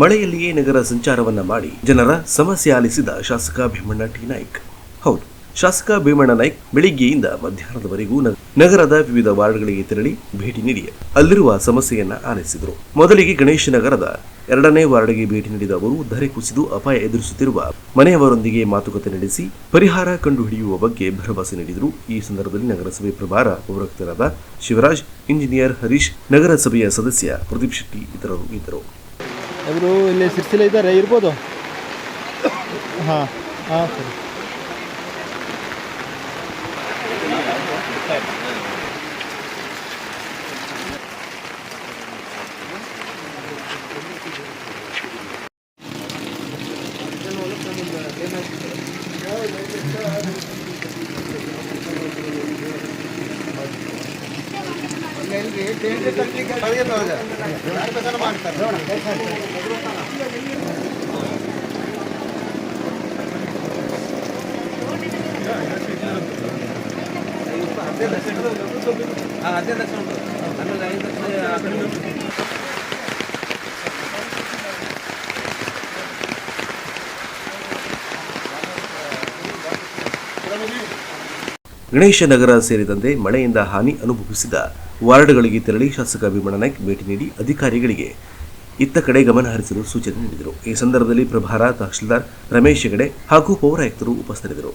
ಮಳೆಯಲ್ಲಿಯೇ ನಗರ ಸಂಚಾರವನ್ನ ಮಾಡಿ ಜನರ ಸಮಸ್ಯೆ ಆಲಿಸಿದ ಶಾಸಕ ಭೀಮಣ್ಣ ಟಿ. ನಾಯ್ಕ್. ಹೌದು, ಶಾಸಕ ಭೀಮಣ್ಣ ನಾಯ್ಕ್ ಬೆಳಿಗ್ಗೆಯಿಂದ ಮಧ್ಯಾಹ್ನದವರೆಗೂ ನಗರದ ವಿವಿಧ ವಾರ್ಡ್ಗಳಿಗೆ ತೆರಳಿ ಭೇಟಿ ನೀಡಿ ಅಲ್ಲಿರುವ ಸಮಸ್ಯೆಯನ್ನ ಆಲಿಸಿದರು. ಮೊದಲಿಗೆ ಗಣೇಶ ನಗರದ ಎರಡನೇ ವಾರ್ಡ್ಗೆ ಭೇಟಿ ನೀಡಿದ ಅವರು ಧರೆ ಕುಸಿದು ಅಪಾಯ ಎದುರಿಸುತ್ತಿರುವ ಮನೆಯವರೊಂದಿಗೆ ಮಾತುಕತೆ ನಡೆಸಿ ಪರಿಹಾರ ಕಂಡುಹಿಡಿಯುವ ಬಗ್ಗೆ ಭರವಸೆ ನೀಡಿದರು. ಈ ಸಂದರ್ಭದಲ್ಲಿ ನಗರಸಭೆ ಪ್ರಭಾರ ಪೌರಕ್ತರಾದ ಶಿವರಾಜ್, ಇಂಜಿನಿಯರ್ ಹರೀಶ್, ನಗರಸಭೆಯ ಸದಸ್ಯ ಪ್ರದೀಪ್ ಶೆಟ್ಟಿ ಇತರರು ಇದ್ದರು. ಅವರು ಇಲ್ಲಿ ಸಿರ್ಸಿಲ ಇದ್ದಾರೆ ಇರ್ಬೋದು. ಹಾಂ ಹಾಂ ಸರಿ. ಗಣೇಶ ನಗರ ಸೇರಿದಂತೆ ಮಳೆಯಿಂದ ಹಾನಿ ಅನುಭವಿಸಿದ ವಾರ್ಡ್ಗಳಿಗೆ ತೆರಳಿ ಶಾಸಕ ಭೀಮಣ್ಣ ನಾಯ್ಕ್ ಭೇಟಿ ನೀಡಿ ಅಧಿಕಾರಿಗಳಿಗೆ ಇತ್ತ ಕಡೆ ಗಮನ ಹರಿಸಲು ಸೂಚನೆ ನೀಡಿದರು. ಈ ಸಂದರ್ಭದಲ್ಲಿ ಪ್ರಭಾರ ತಹಶೀಲ್ದಾರ್ ರಮೇಶ್ ಹೆಗಡೆ ಹಾಗೂ ಪೌರಾಯುಕ್ತರು ಉಪಸ್ಥಿತರಿದ್ದರು.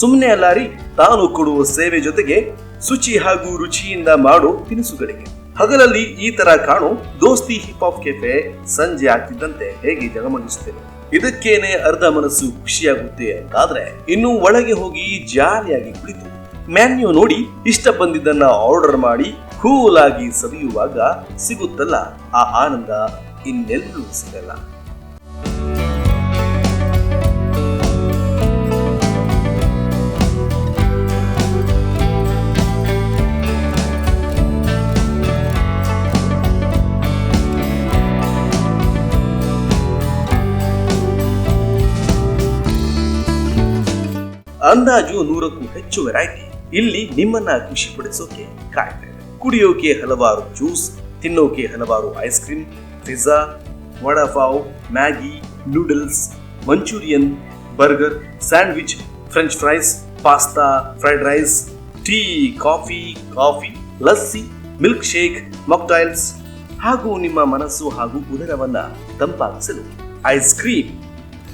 ಸುಮ್ಮನೆ ಅಲ್ಲಾರಿ ತಾನು ಕೊಡುವ ಸೇವೆ ಜೊತೆಗೆ ಶುಚಿ ಹಾಗೂ ರುಚಿಯಿಂದ ಮಾಡೋ ತಿನಿಸುಗಳಿಗೆ. ಹಗಲಲ್ಲಿ ಈ ತರ ಕಾಣೋ ದೋಸ್ತಿ ಹಿಪ್ ಹಾಪ್ ಕೆಫೆ ಸಂಜೆ ಆಗ್ತಿದ್ದಂತೆ ಹೇಗೆ ಜಗಮಗಿಸುತ್ತೇನೆ ಇದಕ್ಕೇನೆ ಅರ್ಧ ಮನಸ್ಸು ಖುಷಿಯಾಗುತ್ತೆ ಅಂತಾದ್ರೆ ಇನ್ನು ಒಳಗೆ ಹೋಗಿ ಜಾಲಿಯಾಗಿ ಕುಳಿತು. ಮ್ಯಾನ್ಯೂ ನೋಡಿ ಇಷ್ಟ ಬಂದಿದ್ದನ್ನ ಆರ್ಡರ್ ಮಾಡಿ ಕೂಲ್ ಆಗಿ ಸವಿಯುವಾಗ ಸಿಗುತ್ತಲ್ಲ ಆ ಆನಂದ ಇನ್ನೆಲ್ಲೂ ಸಿಗಲ್ಲ. ಅಂದಾಜು ನೂರಕ್ಕೂ ಹೆಚ್ಚು ವೆರೈಟಿ ಇಲ್ಲಿ ನಿಮ್ಮನ್ನ ಖುಷಿ ಪಡಿಸೋಕೆ ಕುಡಿಯೋಕೆ ಹಲವಾರು ಜ್ಯೂಸ್, ತಿನ್ನೋಕೆ ಹಲವಾರು ice cream, pizza, vada pav, Maggi, noodles, Manchurian, burger, sandwich, French fries, pasta, fried rice, tea, coffee coffee, lassi, milk shake mocktails ಹಾಗೂ ನಿಮ್ಮ ಮನಸ್ಸು ಹಾಗೂ ಉದರವನ್ನ ತಂಪಾಗಿಸಲು ಐಸ್ ಕ್ರೀಮ್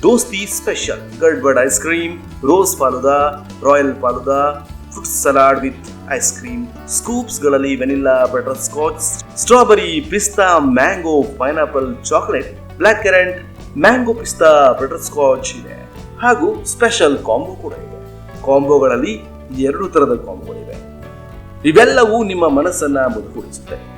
ದೋಸ್ತಿ special gadbad ice cream rose falooda royal falooda fruit salad with ice cream ಸ್ಕೂಪ್ಸ್ಗಳಲ್ಲಿ vanilla butterscotch strawberry ಪಿಸ್ತಾ mango pineapple chocolate black currant mango ಪಿಸ್ತಾ butterscotch ಇದೆ. ಹಾಗೂ ಸ್ಪೆಷಲ್ ಕಾಂಬೋ ಕೂಡ ಇದೆ. ಕಾಂಬೋಗಳಲ್ಲಿ ಎರಡು ತರದ ಕಾಂಬೋಗಳಿವೆ ಇವೆಲ್ಲವೂ ನಿಮ್ಮ ಮನಸ್ಸನ್ನ ಮುದುಗೂಡಿಸುತ್ತೆ